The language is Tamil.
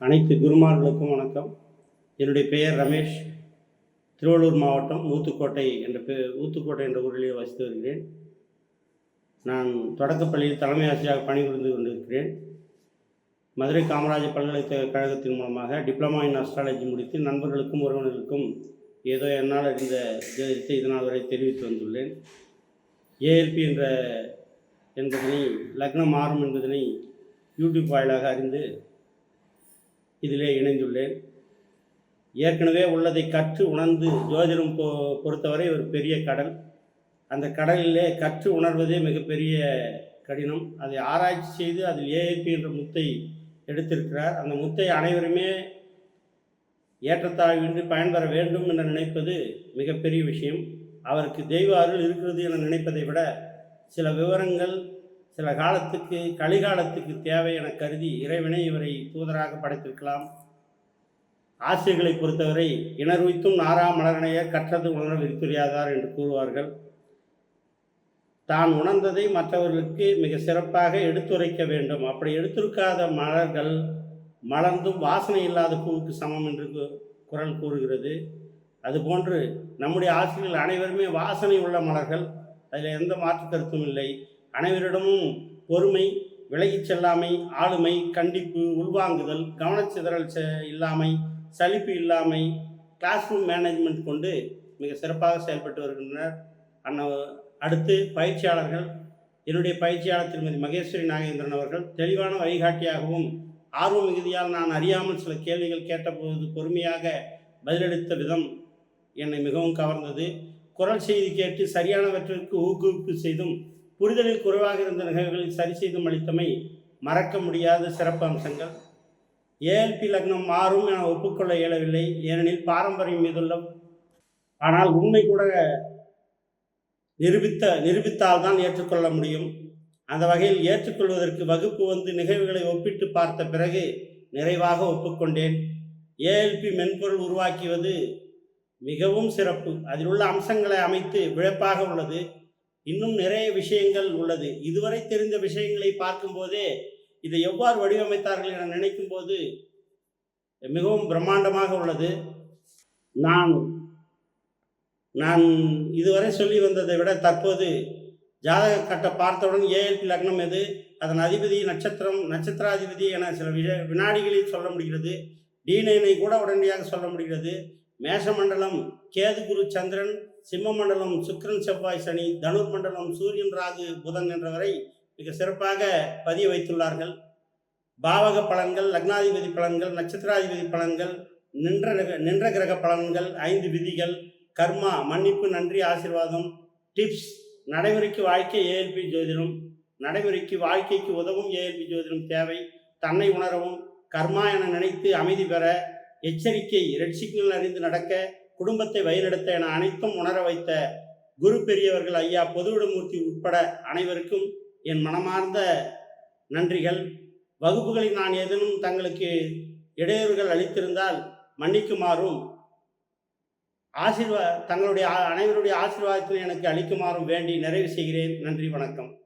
அனைத்து குருமார்களுக்கும் வணக்கம். என்னுடைய பெயர் ரமேஷ். திருவள்ளூர் மாவட்டம் ஊத்துக்கோட்டை என்ற பெ ஊத்துக்கோட்டை என்ற ஊரிலே வசித்து வருகிறேன். நான் தொடக்கப்பள்ளியில் தலைமை ஆசிரியராக பணிபுரிந்து கொண்டிருக்கிறேன். மதுரை காமராஜர் பல்கலைக்கழகத்தின் மூலமாக டிப்ளமா இன் அஸ்ட்ராலஜி முடித்து நண்பர்களுக்கும் உறவினர்களுக்கும் ஏதோ என்னால் அறிந்த இதனால் வரை தெரிவித்து வந்துள்ளேன். ஏஎல்பி என்ற என்பதனை லக்னம் மாறும் என்பதனை யூடியூப் வாயிலாக அறிந்து இதிலே இணைந்துள்ளேன். ஏற்கனவே உள்ளதை கற்று உணர்ந்து ஜோதிடம் பொ பொறுத்தவரை ஒரு பெரிய கடல். அந்த கடலிலே கற்று உணர்வதே மிகப்பெரிய கடினம். அதை ஆராய்ச்சி செய்து அதில் ஏஏபி என்ற முத்தை எடுத்திருக்கிறார். அந்த முத்தை அனைவருமே ஏற்றத்தாழ்வின்றி பயன்பெற வேண்டும் என்று நினைப்பது மிகப்பெரிய விஷயம். அவருக்கு தெய்வ அருள் இருக்கிறது என நினைப்பதை விட சில விவரங்கள் சில காலத்துக்கு கலிகாலத்துக்கு தேவை என கருதி இறைவனை இவரை தூதராக படைத்திருக்கலாம். ஆசிரியர்களை பொறுத்தவரை இணர்வித்தும் நாரா மலரணைய கற்றது உணர விரித்துரியாதார் என்று கூறுவார்கள். தான் உணர்ந்ததை மற்றவர்களுக்கு மிக சிறப்பாக எடுத்துரைக்க வேண்டும். அப்படி எடுத்துரைக்காத மலர்கள் மலர்ந்தும் வாசனை இல்லாத பூவுக்கு சமம் என்று கு- குரல் கூறுகிறது. அதுபோன்று நம்முடைய ஆசிரியர்கள் அனைவருமே வாசனை உள்ள மலர்கள். அதில் எந்த மாற்று கருத்தும் இல்லை. அனைவரிடமும் பொறுமை விலகிச் செல்லாமை ஆளுமை கண்டிப்பு உள்வாங்குதல் கவனச்சிதறல் செ- இல்லாமை சலிப்பு இல்லாமை கிளாஸ் ரூம் மேனேஜ்மெண்ட் கொண்டு மிக சிறப்பாக செயல்பட்டு வருகின்றனர். அன்ன அடுத்து பயிற்சியாளர்கள். என்னுடைய பயிற்சியாளர் திருமதி மகேஸ்வரி நாகேந்திரன் அவர்கள். தெளிவான வழிகாட்டியாகவும் ஆர்வ மிகுதியால் நான் அறியாமல் சில கேள்விகள் கேட்டபோது பொறுமையாக பதிலளித்த விதம் என்னை மிகவும் கவர்ந்தது. குரல் செய்தி கேட்டு சரியானவற்றிற்கு ஊக்குவிப்பு செய்தும் புரிதலில் குறைவாக இருந்த நிகழ்வுகளை சரி செய்தும் அளித்தமை மறக்க முடியாத சிறப்பு அம்சங்கள். ஏஎல்பி லக்னம் மாறும் என ஒப்புக்கொள்ள இயலவில்லை. ஏனெனில் பாரம்பரியம் மீதுள்ள ஆனால் உண்மை கூட நிரூபித்த நிரூபித்தால் தான் ஏற்றுக்கொள்ள முடியும். அந்த வகையில் ஏற்றுக்கொள்வதற்கு வகுப்பு வந்து நிகழ்வுகளை ஒப்பிட்டு பார்த்த பிறகு நிறைவாக ஒப்புக்கொண்டேன். ஏஎல்பி மென்பொருள் உருவாக்கியது மிகவும் சிறப்பு. அதில் உள்ள அம்சங்களை அமைத்து விழப்பாக உள்ளது. இன்னும் நிறைய விஷயங்கள் உள்ளது. இதுவரை தெரிந்த விஷயங்களை பார்க்கும்போதே இதை எவ்வாறு வடிவமைத்தார்கள் என நினைக்கும் போது மிகவும் பிரம்மாண்டமாக உள்ளது. நான் நான் இதுவரை சொல்லி வந்ததை விட தற்போது ஜாதக கட்ட பார்த்தவுடன் ஏஎல்பி லக்னம் எது அதன் அதிபதி நட்சத்திரம் நட்சத்திராதிபதி என சில விஷ வினாடிகளில் சொல்ல முடிகிறது. டிநைனை கூட உடனடியாக சொல்ல முடிகிறது. மேஷமண்டலம் கேது குரு சந்திரன் சிம்ம மண்டலம் சுக்கரன் செவ்வாய் சனி தனுர் மண்டலம் சூரியன் ராகு புதன் என்றவரை மிக சிறப்பாக பதிய வைத்துள்ளார்கள். பாவக பலன்கள் லக்னாதிபதி பலன்கள் நட்சத்திராதிபதி பலன்கள் நின்ற நின்ற கிரக பலன்கள் ஐந்து விதிகள் கர்மா மன்னிப்பு நன்றி ஆசீர்வாதம் டிப்ஸ் நடைமுறைக்கு வாழ்க்கை ஏஎல்பி ஜோதிடம் நடைமுறைக்கு வாழ்க்கைக்கு உதவும் ஏஎல்பி ஜோதிடம் தேவை தன்னை உணரவும் கர்மா என நினைத்து அமைதி பெற எச்சரிக்கை ரெட் சிக்னல் அறிந்து நடக்க குடும்பத்தை வழிநடத்த என அனைத்தும் உணர வைத்த குரு பெரியவர்கள் ஐயா பொதுவிடமூர்த்தி உட்பட அனைவருக்கும் என் மனமார்ந்த நன்றிகள். வகுப்புகளில் நான் ஏதேனும் தங்களுக்கு இடையூறுகள் அளித்திருந்தால் மன்னிக்குமாறும் ஆசீர்வா தங்களுடைய அனைவருடைய ஆசீர்வாதத்தினை எனக்கு அளிக்குமாறும் வேண்டி நிறைவு செய்கிறேன். நன்றி வணக்கம்.